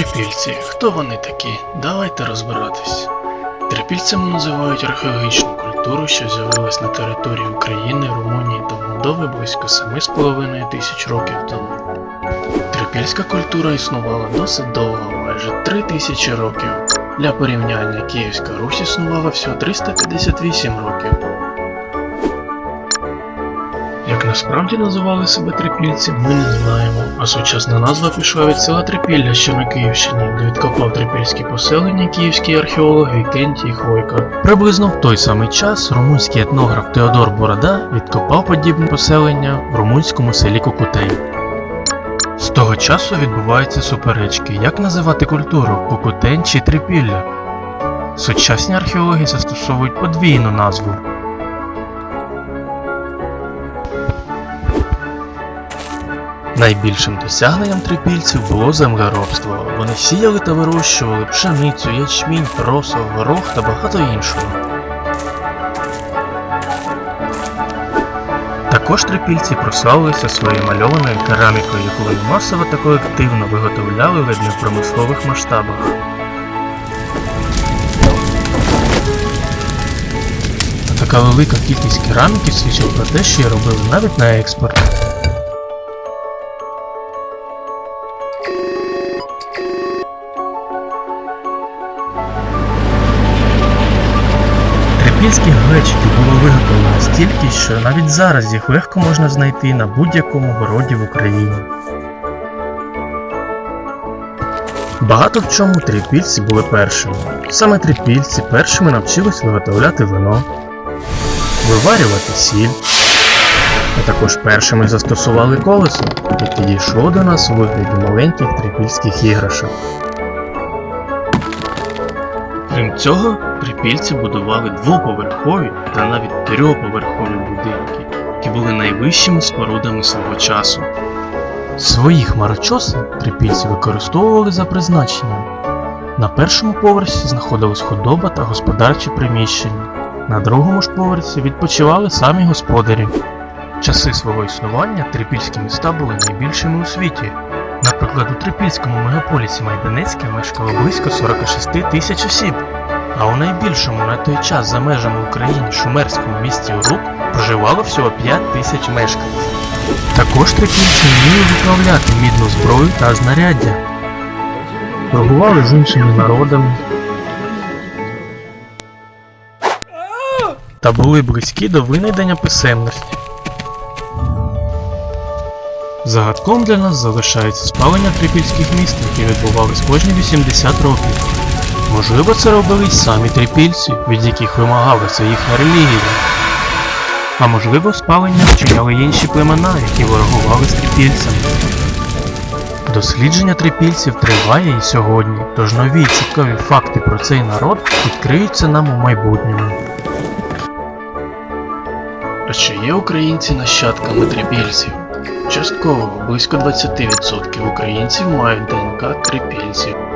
Трипільці. Хто вони такі? Давайте розбиратись. Трипільцями називають археологічну культуру, що з'явилась на території України, Румунії та Молдови близько 7,5 тисяч років тому. Трипільська культура існувала досить довго, майже 3 тисячі років. Для порівняння Київська Русь існувала всього 358 років. Як насправді називали себе трипільці, ми не знаємо, а сучасна назва пішла від села Трипілля, що на Київщині, де відкопав трипільські поселення київський археолог Вікентій Хвойко. Приблизно в той самий час румунський етнограф Теодор Борода відкопав подібне поселення в румунському селі Кукутей. З того часу відбуваються суперечки, як називати культуру Кукутень чи Трипілля. Сучасні археологи застосовують подвійну назву Найбільшим досягненням трипільців було землеробство. Вони сіяли та вирощували пшеницю, ячмінь, просо, горох та багато іншого. Також трипільці прославилися своєю мальованою керамікою, яку вони масово та колективно виготовляли в промислових масштабах. Така велика кількість кераміки свідчить про те, що її робили навіть на експорт. Трипільських глечиків було виготовлено стільки, що навіть зараз їх легко можна знайти на будь-якому городі в Україні. Багато в чому трипільці були першими. Саме трипільці першими навчились виготовляти вино, виварювати сіль, а також першими застосували колесо, яке дійшло до нас у вигляді маленьких трипільських іграшок. Крім цього, трипільці будували двоповерхові та навіть трьохповерхові будинки, які були найвищими спорудами свого часу. Свої хмарочоси трипільці використовували за призначенням. На першому поверсі знаходилась худоба та господарчі приміщення. На другому ж поверсі відпочивали самі господарі. Часи свого існування трипільські міста були найбільшими у світі. Наприклад, у трипільському мегаполісі Майданецьке мешкало близько 46 тисяч осіб, а у найбільшому на той час за межами України шумерському місті Урук проживало всього 5 тисяч мешканців. Також трипільці вміли виправляти мідну зброю та знаряддя. Торгували з іншими народами. Та були близькі до винайдення писемності. Загадком для нас залишається спалення трипільських міст, які відбувались кожні 80 років. Можливо, це робили й самі трипільці, від яких вимагалася їхня релігія. А можливо, спалення вчиняли інші племена, які ворогували з трипільцями. Дослідження трипільців триває і сьогодні, тож нові цікаві факти про цей народ відкриються нам у майбутньому. А чи є українці нащадками трипільців? Частково близько 20% українців мають ДНК трипільців.